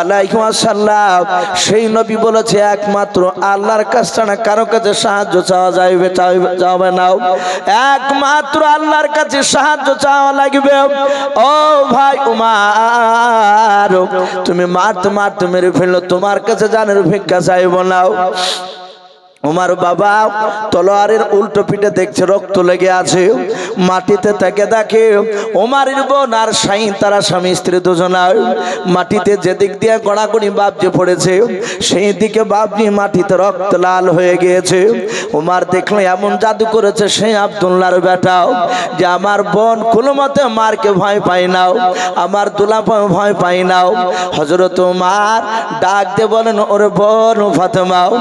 আলাইসাল্লাম সেই নবী বলেছে, একমাত্র আল্লাহর কাছ ছাড়া কারও কাছে সাহায্য চাওয়া যাইবে যাবে না। একমাত্র আল্লাহর কাছে সাহায্য চাওয়া লাগবে। ও ভাই উমার, তুমি মারতে মারতে মেরে ফেলল, তোমার কাছে জানের ভিক্ষা চাইব না। উমার বাবা তলোয়ারের উল্টো পিঠে দেখছে, রক্ত লেগে আছে। মাটিতে তাকে দেখে ওমারের বোন আর সাইন তারা স্বামী, স্ত্রী দুজনায় মাটিতে যেদিক দিয়ে গড়াগড়ি বাপজি পড়েছে, সেই দিকে বাপজি মাটিতে রক্ত লাল হয়ে গিয়েছে। উমার দেখল এমন জাদু করেছে সেই আবদুল্লার বেটাও যে আমার বোন কোনো মতে মারকে ভয় পাই নাও আমার দুলাপা ভয় পাই নাও হজরত উমার ডাক দিয়ে বলেন, ওরে বোন ফাতেমাও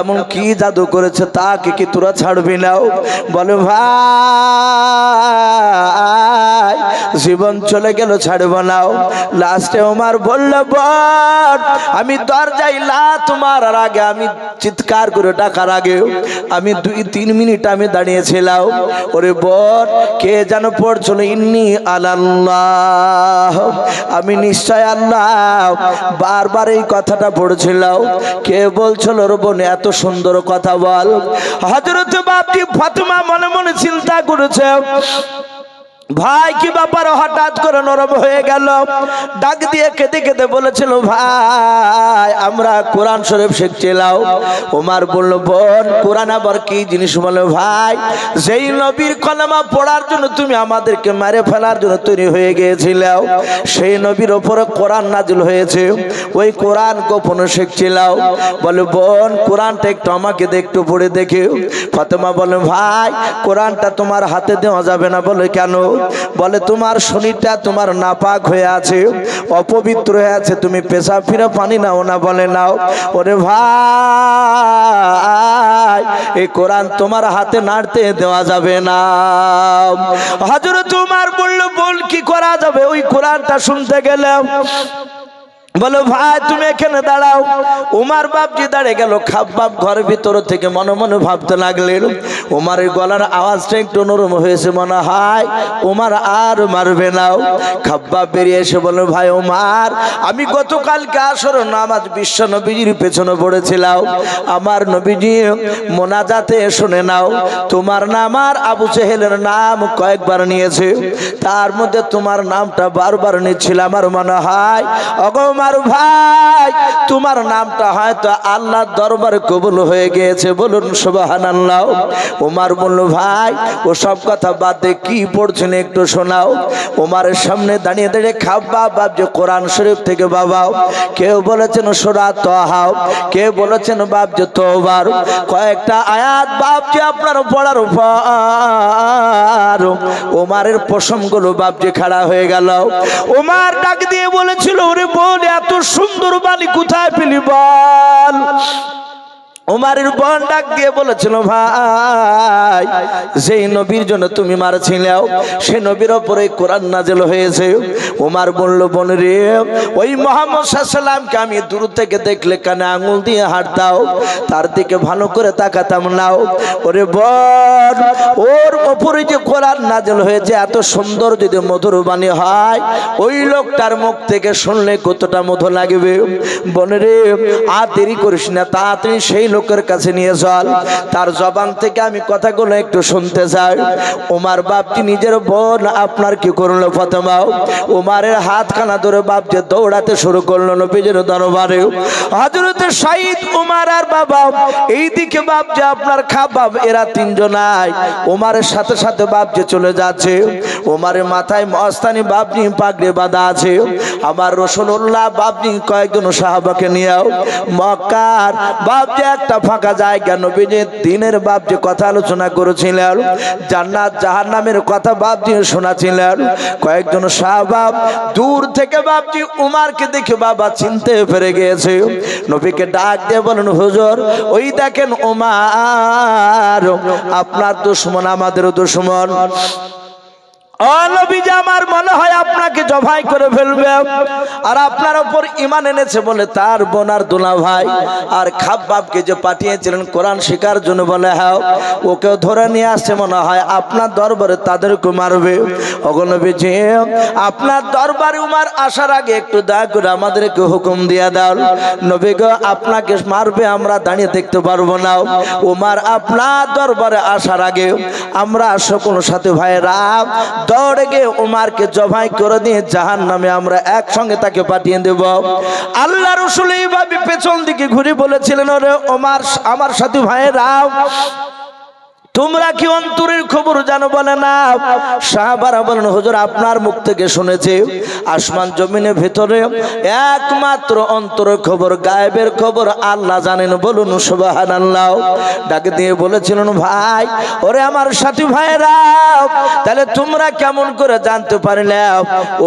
এমন কি জাদু করেছে, তাকে কি তোরা ছাড়বি নাও বলে, ভাই, জীবন চলে গেল, ছাড়ব নাও লাস্টে ওমার বলল বোন আমি দরজায় লা তোমার। আগে আমি চিৎকার করে ডাকার আগে আমি দুই, তিন মিনিট আমি দাঁড়িয়েছিলাম। ওরে বোন কে যেন পড়ছিল, ইন্নি আল্লাহ আমি নিশ্চয় আল্লাহ। বারবার এই কথাটা পড়ছিলাম। কে বলছিল রে বোন এত সুন্দর কথা বল। হজরত বাপটি ফাতেমা মনে মনে চিন্তা করেছে ভাই, কি ব্যাপার? হঠাৎ করে নরম হয়ে গেল। ডাক দিয়ে কেঁদে কেঁদে বলেছিল, ভাই, আমরা কোরআন শরীফ শিখছিলাম। ওমার বলল, বোন, কোরআন আবার কি জিনিস? বলে ভাই, যেই নবীর কলেমা পড়ার জন্য তুমি আমাদেরকে মারে ফেলার জন্য তৈরি হয়ে গিয়েছিলাম সেই নবীর ওপরে কোরআন নাজিল হয়েছে। ওই কোরআন গোপনে শিখছিলাম বলে বোন, কোরআনটা একটু আমাকে একটু পড়ে দেখে। ফাতেমা বলে ভাই, কোরআনটা তোমার হাতে দেওয়া যাবে না। বলে কেন? বলে, তোমার শরীরটা তোমার নাপাক হয়ে আছে, অপবিত্র হয়ে আছে, তুমি পেশা ফিরে পানি নাও না বলে, নাও। ওরে ভাই, এই কোরআন তোমার হাতে নাড়তে দেওয়া যাবে না। হজরত তোমার বলল বল কি করা যাবে? ওই কোরআনটা শুনতে গেলাম। বলো, ভাই, তুমি এখানে দাঁড়াও। উমার বাপজি দাঁড়িয়ে গেল খাব্বাব ঘরের ভিতর থেকে মনে মনে ভাবতে লাগলেন, উমারের গলার আওয়াজটা একটু নরম হয়েছে, মনে হয় উমার আর মারবে নাও খাব্বাব বেরিয়ে এসে বলো ভাই, উমার, আমি গতকালকে আসর নামাজ বিশ্ব নবীজির পেছনে পড়েছিলাম। আমার নবীজি মোনাজাতে শুনে নাও, তোমার নাম আর আবু চেহেলের নাম কয়েকবার নিয়েছে। তার মধ্যে তোমার নামটা বারবার নিচ্ছিল আমার মনে হয় অগমার ভাই, তোমার নামটা হয়তো আল্লাহ দরবার কবুল হয়ে গিয়েছে, বলুন সুবাহান আল্লাহ ওমার বলল, ভাই, ও সব কথা বাদ দিয়ে কি পড়ছেন একটু শোনাও। ওমারের সামনে দাঁড়িয়ে দাঁড়িয়ে খাব্বা বাপ যে কোরআন শরীফ থেকে বাবাও। কেউ বলেছেন, সোরা তহাও। কেউ বলেছেন, বাপ, যে তোবার। কয়েকটা আয়াত, বাপ, যে আপনার পড়ার উপর ওমারের পশমগুলো বাপজি খাড়া হয়ে গেল। ওমার ডাক দিয়ে বলেছিল, ওরে বোন, এত সুন্দর বালি কোথায় পেলি বল? উমারের বোন ডাক দিয়ে বলেছিল, ভাই, যেই নবীর জন্য তুমি মারছিলাও সে নবীর ওপরে কোরআন নাজেল হয়েছে। উমার বলল বোন রে ওই মোহাম্মদ সাল্লামকে আমি দূর থেকে দেখলে কানে আঙুল দিয়ে হাত দাও তার দিকে ভালো করে তাকাতাম নাও ওরে বোন, ওর ওপরে যে কোরআন নাজেল হয়েছে, এত সুন্দর যদি মধুর বাণী হয়, ওই লোকটার মুখ থেকে শুনলে কতটা মধু লাগবে। বোন রে আর দেরি করিস না, তাড়াতাড়ি সেই লোকের কাছে নিয়ে চল তার জবান থেকে আমি কথাগুলো একটু শুনতে চাই। ওমার বাপটি নিজের বোন, আপনার কি করল ফতেমাও ওমারের হাত খানা ধরে বাপ যে দৌড়াতে শুরু করল নবীজের দরবারে। হজরত সাইদ উমার আর বাবা এই দিকে বাপ যে আপনার খাবাব, এরা তিনজনাই ওমারের সাথে সাথে বাপ যে চলে যাচ্ছে। ওমারের মাথায় মস্তানি বাপনি পাগড়ে বাঁধা আছে। আমার রসুল্লাহ বাপনি কয়েকজন সাহাবাকে নিয়েও মক্কার বাপ যে একটা ফাঁকা জায়গা নবীজি দিনের বাপ যে কথা আলোচনা করেছিলেন, জান্নাত জাহার নামের কথা বাপজি শোনাছিলেন। কয়েকজন সাহবাব দূর থেকে বাপজি উমারকে দেখে বাবা চিনতে পেরে গিয়েছে। নবীকে ডাক দিয়ে বলেন, হুজুর, ওই দেখেন উমার, আপনার দুশ্মন আমাদের দুশ্মন। অলবিজা আমার মনে হয় আপনাকে জবাই করে ফেলবে। আর আপনার উপর ইমান এনেছে বলে তার বোনার দুলা ভাই। আর খাপ বাপকে যে পাঠিয়েছিলেন কোরআন শেখার জন্য বলে হ্যাঁ ওকেও ধরে নিয়ে আসছে মনে হয়। আপনার দরবারে তাদেরকে মারবে। অগনবীজি আপনার দরবারে উমার আসার আগে একটু দয়া করে আমাদেরকে হুকুম দিয়ে দাও। নবী গো, আপনাকে মারবে, আমরা দাঁড়িয়ে দেখতে পারব না। উমার আপনার দরবারে আসার আগে আমরা সকল সাথে ভাইরা গিয়ে উমারকে জবাই করে দিয়ে জাহান নামে আমরা একসঙ্গে তাকে পাঠিয়ে দেব। আল্লাহ রসুল এইভাবে পেছন দিকে ঘুরে বলেছিলেন, ওরে ওমার আমার সাথে ভাইয়েরা তোমরা কি অন্তরের খবর জানো বলে না? সাহাবারা বলেন, হুজুর, আপনার মুখ থেকে শুনেছে, আসমান জমিনের ভেতরে একমাত্র অন্তরের খবর, গায়েবের খবর, আল্লাহ জানেন। বলুন সুবাহান আল্লাহ ডাকে দিয়ে বলেছিলেন, ভাই, ওরে আমার সাথী ভাইরা তাহলে তোমরা কেমন করে জানতে পারলে?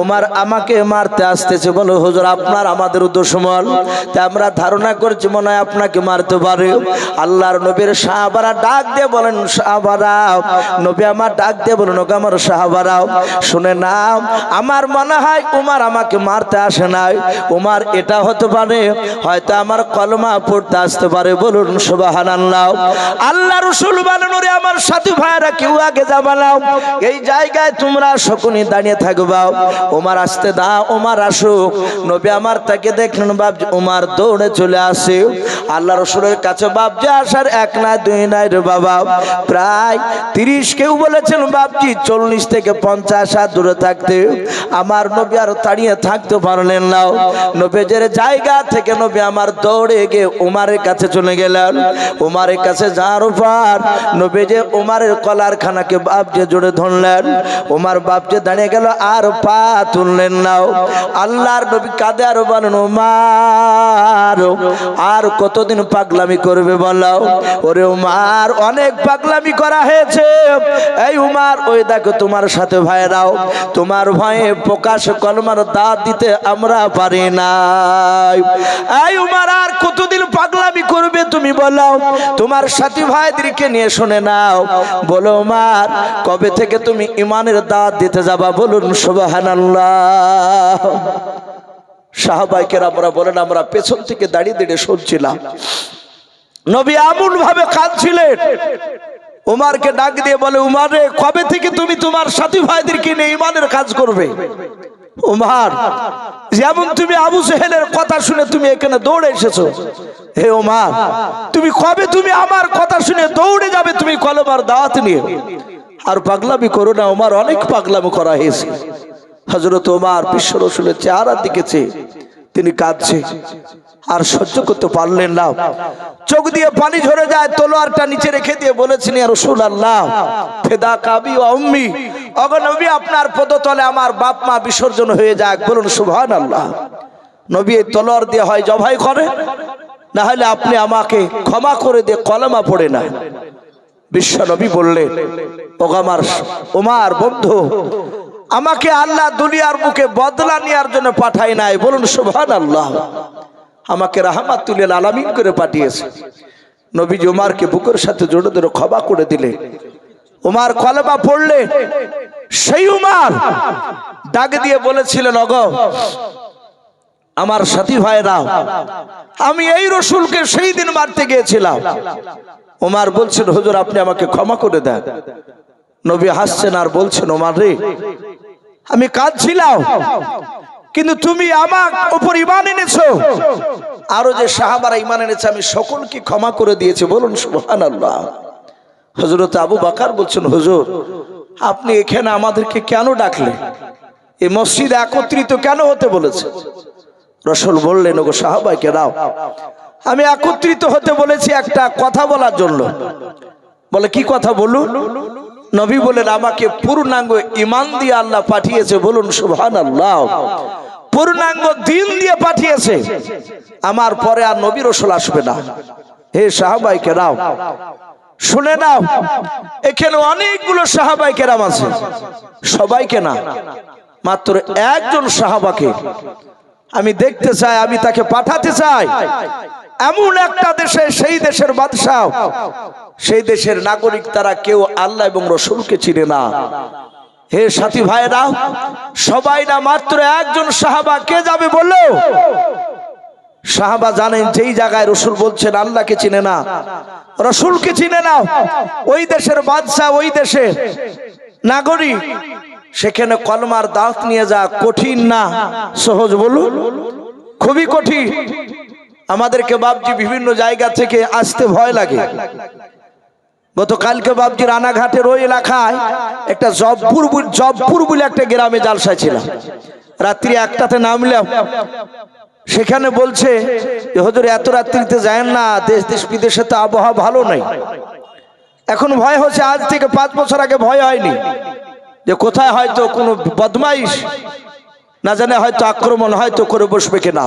ওমার আমাকে মারতে আসতেছে। বলো, হুজুর, আপনার আমাদের দুশ্মন, তা আমরা ধারণা করছি মনে হয় আপনাকে মারতে পারে। আল্লাহর নবীর সাহাবারা ডাক দিয়ে বলেন সাহাবারাও, নবী আমার ডাক দিয়ে বলুন ওকে আমার সাহাবারাও, শুনে নাও, আমার মনে হয় উমার আমাকে মারতে আসে নাই। উমার এটা হতে পারে, হয়তো আমার কলমা পড়তে আসতে পারে, বলুন সুবাহান আল্লাহ আল্লাহ রসুল বলেন, ওরে আমার সাথী ভাইরা কেউ আগে যাবা নাও এই জায়গায় তোমরা শকুনি দাঁড়িয়ে থাকবা। ওমার আসতে দা ওমার আসুক। নবী আমার তাকে দেখলেন, বাপ, উমার দৌড়ে চলে আসে। আল্লাহ রসুলের কাছে, বাপ, যে আসার এক নাই, দুই নাই রে বাবা। প্রায় তিরিশ কেউ বলেছেন, বাপজি, চল্লিশ থেকে পঞ্চাশ হাত দূরে থাকতে। আমার নবী আর তাড়িয়ে থাকতে পারলেন না। নবীজের জায়গা থেকে নবী আমার দৌড়ে গিয়ে উমারের কাছে চলে গেলেন। উমারের কাছে যাওয়ার পর নবী যে উমারের কলার খানাকে বাপজে জুড়ে ধরলেন। উমার বাপজে দাঁড়িয়ে গেল, আর পা তুললেন নাও আল্লাহর নবী কাঁদে আর বলেন, উমার, আর কতদিন পাগলামি করবে বলো? ওরে উমার, অনেক পাগলামি করা হয়েছে। এই উমার, ওই দেখো তোমার সাথে ভাইরাও, তোমার ভয়ে প্রকাশ কলমার দাঁত দিতে আমরা পারি না এই উমার, আর কতদিন পাগলামি করবে তুমি বলো তোমার সাথী ভাইদেরকে নিয়ে শুনে নাও। বলো উমার, কবে থেকে তুমি ইমানের দাঁত দিতে যাবা বলুন সুবহানাল্লাহ। সাহাবাইকের আমরা বলেন, আমরা পেছন থেকে দাঁড়িয়ে দাঁড়িয়ে শুনছিলাম। নবী এমন ভাবে কাঁদছিলেন। উমারকে ডাক দিয়ে বলে, উমারে কবে থেকে তুমি তোমার সাথী ভাইদেরকে নিয়ে ইমানের কাজ করবে? উমার, যেমন তুমি আবু সেহেলের কথা শুনে তুমি এখানে দৌড়ে এসেছ। হে উমার, তুমি কবে তুমি আমার কথা শুনে দৌড়ে যাবে তুমি কলমার দাওয়াত নিয়ে? আর পাগলামি করো না উমার, অনেক পাগলামি করা হয়েছে। হজরত ওমার বিশ্ব রসুলের চেহারা দিকেছে তিনি কাঁদছে। আর সহ্য করতে পারলেন না। চোখ দিয়ে পানি ঝরে যায়, তলোয়ারটা নিচে রেখে দিয়ে বলেছেন রসুল আল্লাহ ফেদা কাবি অম্মি অগনবী আপনার পদতলে আমার বাপ মা বিসর্জন হয়ে যাক, বলুন সুবহান আল্লাহ নবী এই তলোয়ার দিয়ে হয়, জবাই করে, না হলে আপনি আমাকে ক্ষমা করে দিয়ে কলমা পড়ে না। বিশ্ব নবী বললেন ওগামার ওমার বন্ধু আমাকে আল্লাহ দুনিয়ার মুখে বদলা নেওয়ার জন্য পাঠায় নাই। বলুন সুবহান আল্লাহ আমাকে রাহমাতুল্লিল আলামিন করে পাঠিয়েছে। নবীজি উমারকে বুকের সাথে জোড়ে ধরে ক্ষমা করে দিলে। উমার কলমা পড়লে সেই উমার ডাক দিয়ে বলেছিলেন অগ আমার সাথী ভাইরা আমি এই রসুলকে সেই দিন মারতে গিয়েছিলাম। ওমার বলছেন হুজুর, আপনি আমাকে ক্ষমা করে দেন। নবী হাসছেন আর বলছেন ওমার রে আমি কাঁদছিলাম। কিন্তু তুমি আমার উপর ইমান এনেছো। আরও যে সাহাবারা ইমান এনেছে, আমি সকলকে ক্ষমা করে দিয়েছি। বলুন সুহান আল্লাহ হজরত আবু বাকার বলছেন, হুজুর, আপনি এখানে আমাদেরকে কেন ডাকলেন? এই মসজিদে একত্রিত কেন হতে বলেছে রসুল বললেন, ওগো সাহাবাইকে দাও আমি একত্রিত হতে বলেছি একটা কথা বলার জন্য। বলে, কি কথা বলুন? নবী বলেন, আমাকে পূর্ণাঙ্গ ইমান দিয়ে আল্লাহ পাঠিয়েছে। বলুন সুহান আল্লাহ পূর্ণাঙ্গ দিন দিয়ে পাঠিয়েছে। আমার পরে আর নবী রসুল আসবে না। হে সাহাবাইকে দাও শুনে নাও, এখানে অনেকগুলো সাহাবাই কেরাম আছে। সবাইকে না, মাত্র একজন সাহাবাকে আমি দেখতে চাই, আমি তাকে পাঠাতে চাই। এমন একটা দেশে, সেই দেশের বাদশাহ। সেই দেশের নাগরিক তারা কেউ আল্লাহ এবং রসুলকে চিনে না। হে সাথী ভাইরা সবাই না মাত্র একজন সাহাবা, কে যাবে বলল সাহাবা জানেন যেই জায়গায় রসুল বলছেন, আল্লাহকে চিনে না। রসুলকে চিনে না। ওই দেশের বাদশাহ, ওই দেশে নাগরিক, সেখানে কলমার দাঁত নিয়ে যা কঠিন না। সহজ বলুন। খুবই কঠিন। আমাদেরকে বাবজি বিভিন্ন জায়গা থেকে আসতে ভয় লাগে। গতকালকে বাবজি রানাঘাটের ওই এলাকায় একটা জবপুর জবপুর বলে একটা গ্রামে জালসা ছিলাম। রাত্রি একটাতে নামলাম। সেখানে বলছে হজুর, এত রাত্রিতে যায় না, দেশ দেশ বিদেশে তো আবহাওয়া ভালো নাই। এখন ভয় হচ্ছে, আজ থেকে পাঁচ বছর আগে ভয় হয়নি। যে, কোথায় হয়তো কোনো বদমাইশ, না জানে হয়তো আক্রমণ হয়তো করে বসবে কিনা।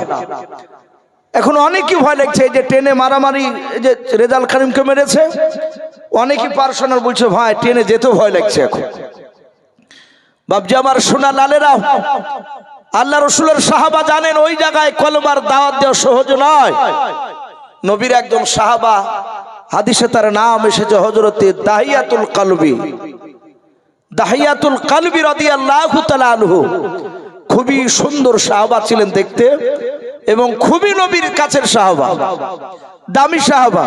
এখন অনেকই ভয় লাগছে এই যে ট্রেনে মারামারি যে রেজাল খারিমকে মেরেছে। অনেকই পার্সোনাল বলছে, ভাই, ট্রেনে যেতেও ভয় লাগছে এখন। বাবজি আমার সোনা লালেরা, আল্লাহ রসুলের সাহাবা জানেন, ওই জায়গায় কলমার দাওয়াত দেওয়া সহজ নয়। নবীর একজন সাহাবা, হাদিসে তার নাম এসেছে হজরতে দাহিয়াতুল কালবি। দাহিয়াতুল কালবি তাআলা আনহু। খুবই সুন্দর সাহাবা ছিলেন দেখতে। এবং খুবই নবীর কাছের সাহাবা, দামি সাহাবা।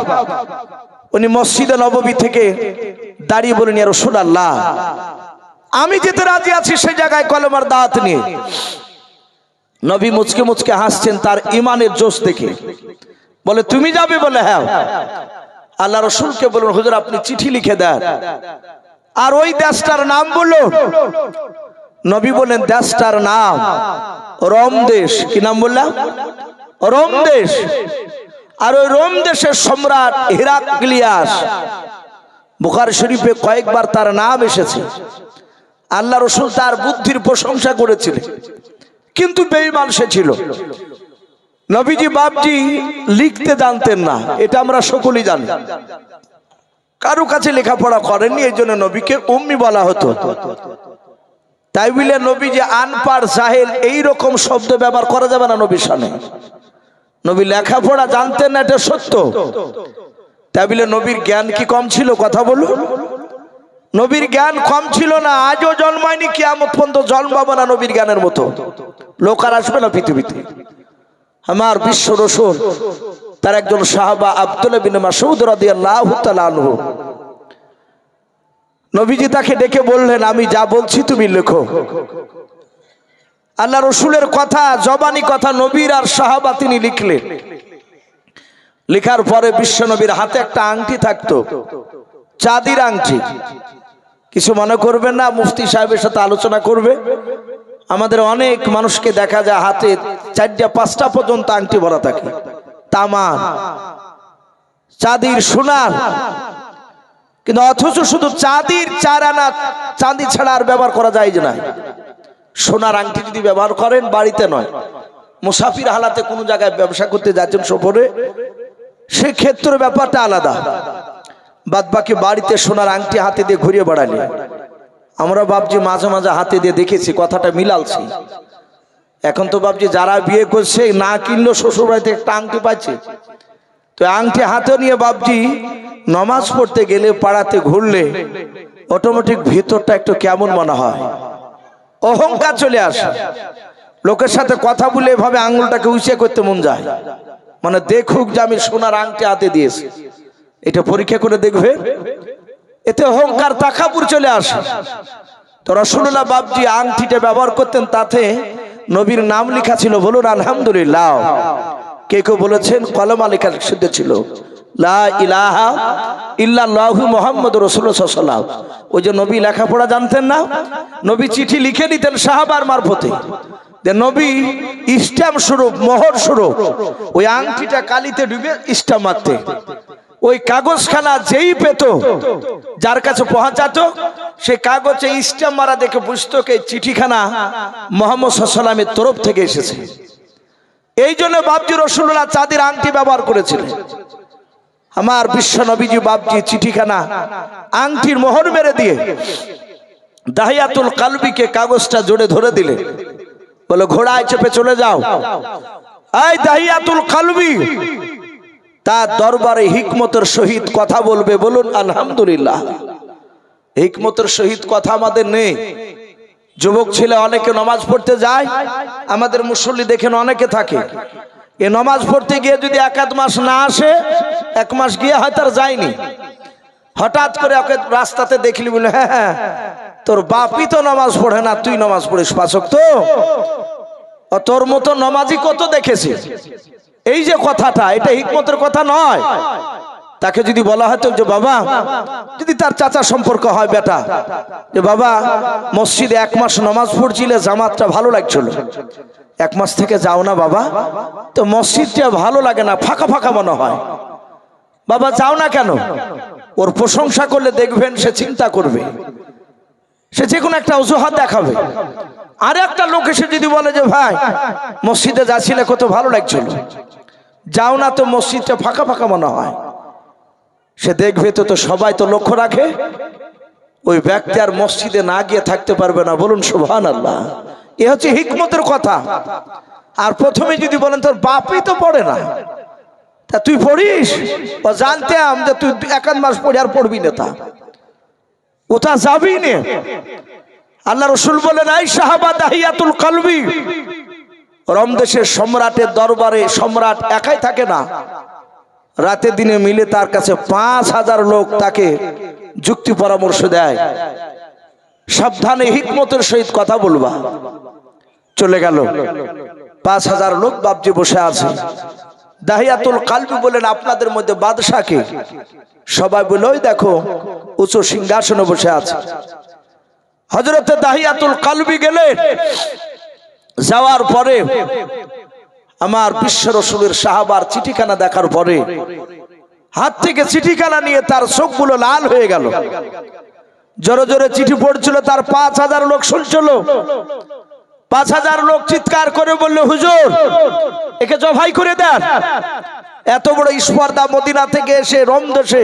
উনি মসজিদে নববী থেকে দাঁড়িয়ে বলেন ইয়া রাসূলুল্লাহ, আমি যেতে রাজি আছি সেই জায়গায় কলমার দাঁত নিয়ে। নবী মুচকে মুচকে হাসছেন তার ইমানের জোশ দেখে। বলে, তুমি যাবে? বলে হ্যাঁ। আল্লাহ রসুলকে বলুন হুজুর, আপনি চিঠি লিখে দেন। আর ওই দেশটার নাম বলল নবী বলেন দেশটার নাম, রোম দেশ। কি নাম বললাম? রোম দেশ। আর ওই রোম দেশের সম্রাট হিরাক্লিয়াস, বুখার শরীফে কয়েকবার তার নাম এসেছে। আল্লাহ রসুল তার বুদ্ধির প্রশংসা করেছিলেন, কিন্তু বেঈমান সে ছিল। নবীজি বাপজি লিখতে জানতেন না, এটা আমরা সকলেই জানি। কারও কাছে লেখাপড়া করেননি, এই জন্য নবীকে উম্মি বলা হতো। তাই বলে নবী যে আনপার জাহেল এই রকম শব্দ ব্যবহার করা যাবে না নবীর সামনে। নবী লেখাপড়া জানতেন না, এটা সত্য। তাই বলে নবীর জ্ঞান কি কম ছিল, কথা বলুন। নবীর জ্ঞান কম ছিল না, আজও জন্মায়নি কি কিয়ামত পর্যন্ত জন্মাবো না নবীর জ্ঞানের মতো। লোক আর আসবে না পৃথিবীতে। আমার বিশ্ব রসুল, তার একজন সাহাবা আব্দুল বিন মাসুদ রাদিয়াল্লাহু তাআলা আনহু। নবীজি তাকে ডেকে বললেন, আমি যা বলছি তুমি লেখো। আল্লাহ রসুলের কথা, জবানি কথা নবীর আর সাহাবা তিনি লিখলেন। লেখার পরে বিশ্ব নবীর হাতে একটা আংটি থাকতো, চাঁদির আংটি। কিছু মনে করবেন না, মুফতি সাহেবের সাথে আলোচনা করবে। আমাদের অনেক মানুষকে দেখা যায় হাতে চারটা, পাঁচটা পর্যন্ত আংটি ভরা থাকে। তামার, চাঁদির সোনার কিন্তু অথচ শুধু চাঁদির চার আনা, চাঁদি ছাড়া আর ব্যবহার করা যায় না। সোনার আংটি যদি ব্যবহার করেন, বাড়িতে নয়। মুসাফির হালাতে কোনো জায়গায় ব্যবসা করতে যাচ্ছেন সফরে, সেক্ষেত্রে ব্যাপারটা আলাদা। বাদ বাকি বাড়িতে সোনার আংটি হাতে দিয়ে ঘুরিয়ে বেড়ালে। আমরা ভাবছি মাঝে মাঝে হাতে দিয়ে দেখেছি, কথাটা মিলালছি। এখন তো ভাবছি যারা বিয়ে করছে, না কিনলেও শ্বশুর বাড়িতে একটা আংটি পাচ্ছে তো আংটি হাতে নিয়ে ভাবছি নমাজ পড়তে গেলে পাড়াতে ঘুরলে অটোমেটিক ভিতরটা একটু কেমন মনে হয়? অহংকার চলে আসে। লোকের সাথে কথা বলে এভাবে আঙুলটাকে উঁচিয়ে করতে মন যায়। মানে দেখুক যে আমি সোনার আংটি হাতে দিয়েছি। এটা পরীক্ষা করে দেখবে। এতে অহংকার তাকাপুর চলে আসে। তো রসুল্লাহ বাবজি আংটিটা ব্যবহার করতেন তাতে নবীর নাম লেখা ছিল, বলুন আলহামদুলিল্লাহ। কে কেউ বলেছেন কলমা লেখা সিদ্ধ ছিল? ইলাহা মুহাম্মদ ওই লেখাপড়া জানতেন না? নবী চিঠি লিখে মারফতে। নবী ইস্টাম ওই আংটিটা কালিতে ডুবে ওই কাগজখানা যেই পেত, যার কাছে পৌঁছাতো, সে কাগজে ইস্টাম মারা দেখে বুঝতো কি চিঠিখানা মোহাম্মদ সাল্লামের তরফ থেকে এসেছে। এই জন্য বাবজি রসুল্লাহ চাঁদের আংটি ব্যবহার করেছিলেন। আমার বিশ্ব নবীজি বাবজি চিঠিখানা আংটির মোহর মেরে দিয়ে দাহিয়াতুল কালবিকে কাগজটা জোরে ধরে দিলে। বলে, ঘোড়ায় চেপে চলে যাও। এই দাহিয়াতুল কালবি তার দরবারে হিকমতের সহিত কথা বলবে। বলুন, আলহামদুলিল্লাহ। হিকমতের সহিত কথা আমাদের নেই। যুবক ছেলে অনেকে নমাজ পড়তে যায়, আমাদের মুসল্লি দেখেন অনেকে থাকে। এ নমাজ পড়তে গিয়ে যদি এক মাস না আসে, এক মাস গিয়ে হয়তো আর যায়নি। হঠাৎ করে ওকে রাস্তাতে দেখলি বলে হ্যাঁ হ্যাঁ তোর বাপই তো নামাজ পড়ে না, তুই নামাজ পড়িস পাচক তো। তোর মতো নমাজি কত দেখেছি? এই যে কথাটা, এটা হিকমতের কথা নয়। তাকে যদি বলা হতো যে বাবা, যদি তার চাচা সম্পর্ক হয় বেটা, যে বাবা, মসজিদে এক মাস নামাজ পড়ছিলে, জামাতটা ভালো লাগছিল। এক মাস থেকে যাও না বাবা, তো মসজিদটা ভালো লাগে না, ফাঁকা ফাঁকা মনে হয়। বাবা, যাও না কেন? ওর প্রশংসা করলে দেখবেন সে চিন্তা করবে। সে যে কোনো একটা অজুহাত দেখাবে। আর একটা লোক এসে যদি বলে যে, ভাই, মসজিদে যাচ্ছিলে, কত ভালো লাগছিল। যাও না তো মসজিদটা ফাঁকা ফাঁকা মনে হয়। সে দেখবে তো তো সবাই তো লক্ষ্য রাখে। ওই ব্যক্তি আর মসজিদে না গিয়ে থাকতে পারবে না। বলুন সুবহান আল্লাহ এ হচ্ছে হিকমতের কথা। আর প্রথমে যদি বলেন, তোর বাপই তো পড়ে না। তা তুই পড়িস? ও জানতাম যে তুই একান মাস পড়ে আর পড়বি না তা। ওটা যাবি নে। আল্লাহ রসুল বলেন, আই সাহাবা দাহিয়াতুল কালবি। রমদেশের সম্রাটের দরবারে সম্রাট একাই থাকে না। রাতে দিনে মিলে তার কাছে পাঁচ হাজার লোক তাকে যুক্তি পরামর্শ দেয়। সাবধানে হিকমতের সহিত কথা বলবা। চলে গেল। পাঁচ হাজার লোক বাবজি বসে আছে। দাহিয়াতুল কালবি বলেন, আপনাদের মধ্যে বাদশাকে সবাই বলে, ওই দেখো, উঁচু সিংহাসনে বসে আছে। হজরতে দাহিয়াতুল কালবি গেলেন। যাওয়ার পরে আমার বিশ্ব রসুলের সাহাবার চিঠিখানা দেখার পরে হাত থেকে চিঠিখানা নিয়ে তার চোখগুলো লাল হয়ে গেল। জোরে জোরে চিঠি পড়ছিল তার পাঁচ হাজার লোক শুনছিল। পাঁচ হাজার লোক চিৎকার করে বলল হুজুর একে জবাই করে দেন। এত বড় স্পর্ধা মদিনা থেকে এসে রমদেশে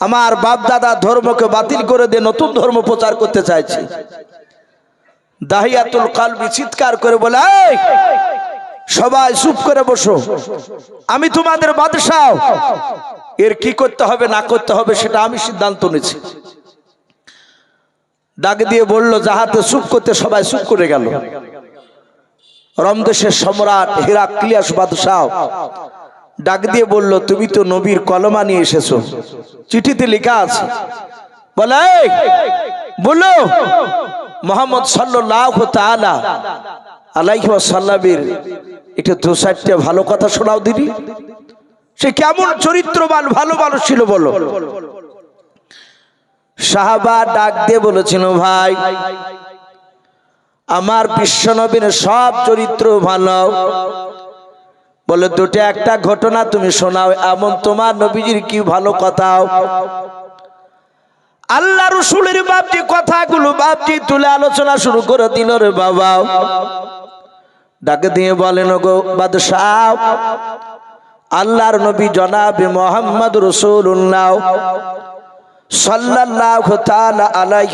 আমার বাপ দাদা ধর্মকে বাতিল করে দিয়ে নতুন ধর্ম প্রচার করতে চাইছে। দাহিয়াতুল কালবি চিৎকার করে বলে "এই, সবাই চুপ করে বসো। আমি তোমাদের বাদশাহ। এর কি করতে হবে না করতে হবে সেটা আমি সিদ্ধান্ত নিয়েছি। ডাক দিয়ে বলল যাহাতে চুপ করতে সবাই চুপ করে গেল। রমদেশের সম্রাট হিরাক্লিয়াস বাদশাহ ডাক দিয়ে বলল তুমি তো নবীর কলমা নিয়ে এসেছ। চিঠিতে লেখা আছে। বলে "এই, বলো মোহাম্মদ সাল্লাহ তাআলা আলাইহি ওয়াসাল্লামের একটু দু চারটে ভালো কথা শোনাও দিদি। সে কেমন চরিত্রবান, ভালো মানুষ ছিল বলো। সাহাবা ডাক দিয়ে বলেছিল, ভাই, আমার বিশ্বনবীর সব চরিত্র ভালো। বলে, দুটো একটা ঘটনা তুমি শোনাও, এমন তোমার নবীজির কি ভালো কথাও আল্লাহ রসুলের বাপজি কথাগুলো বাপজি তুলে আলোচনা শুরু করে দিল রে বাবা। ডাকে দিয়ে বলেন গো বাদশাহ, আল্লাহর নবী জনাবে মোহাম্মদ রসুল্লাহ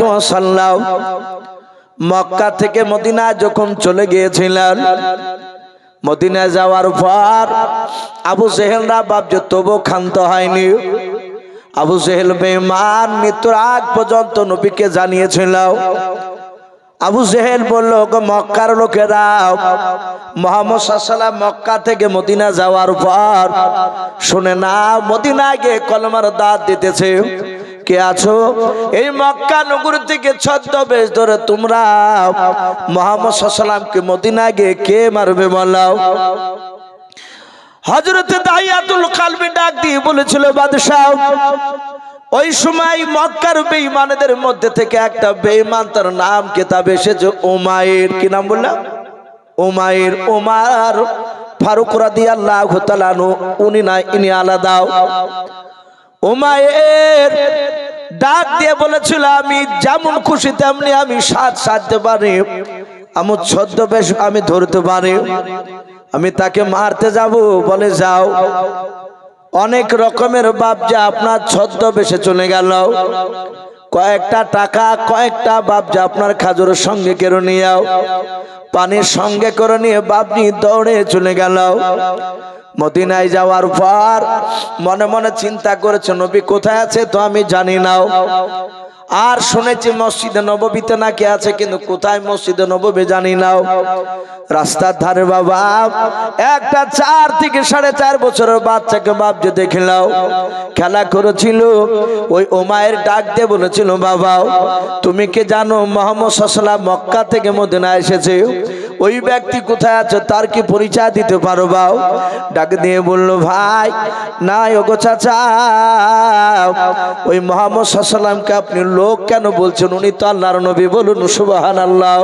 ওয়াসাল্লাম মক্কা থেকে মদিনা যখন চলে গিয়েছিলেন, মদিনা যাওয়ার পর আবু জেহেলরা ভাবছে, তবু ক্ষান্ত হয়নি। আবু জেহেল বেমান মৃত্যুর আগ পর্যন্ত নবীকে জানিয়েছিল আবু জেহেল বলল "গো মক্কার লোকে লোকেরা মোহাম্মদ সাল্লাম মক্কা থেকে মদিনা যাওয়ার পর শুনে, না, মদিনা গিয়ে কলমার দাঁত দিতেছে। কে আছো? এই মক্কা নগর থেকে ছদ্মবেশ ধরে তোমরা। মোহাম্মদ সাল্লামকে মদিনা গিয়ে কে মারবে বলাও হজরতে দাইয়াতুল কালবি ডাক দিয়ে বলেছিল, বাদশাহ ওই সময় মক্কার বেঈমানদের মধ্যে থেকে একটা বেঈমান তার নাম কেতাব এসেছে ওমায়ের কি নাম বললাম? ওমায়ের ওমার ফারুক তাআলা আনহু, উনি না, ইনি আলাদা। ওমায়ের ডাক দিয়ে বলেছিল, আমি যেমন খুশি তেমনি আমি সাজ সাজতে পারি। আমার ছদ্মবেশ আমি ধরতে পারি। আমি তাকে মারতে যাব। বলে, যাও। অনেক রকমের বাপ যা আপনার ছদ্মবেশে চলে গেল। কয়েকটা টাকা, কয়েকটা বাপ যা আপনার খাজুরের সঙ্গে কেড়ে নিয়েও, পানির সঙ্গে করে নিয়ে বাপনি দৌড়ে চলে গেল। মদিনায় যাওয়ার পর মনে মনে চিন্তা করেছে, নবী কোথায় আছে তো আমি জানি নাও আর শুনেছি মসজিদে নববীতে নাকি আছে, কিন্তু কোথায় মসজিদে নববী জানি নাও রাস্তার ধারে বাবা, একটা চার থেকে সাড়ে চার বছরের বাচ্চাকে বাপ যে নাও। খেলা করেছিল, ওই ওমায়ের ডাক দিয়ে বলেছিল, বাবা, তুমি কি জানো, মোহাম্মদ সাল্লাম মক্কা থেকে মদিনা এসেছে? ওই ব্যক্তি কোথায় আছে তার কি পরিচয় দিতে পারো বাও ডাক দিয়ে বলল, ভাই না ওগো চাচা। ওই মোহাম্মদ সাল্লামকে আপনি লোক কেন বলছেন? উনি তো আল্লাহর নবী বলুন সুবাহান আল্লাহ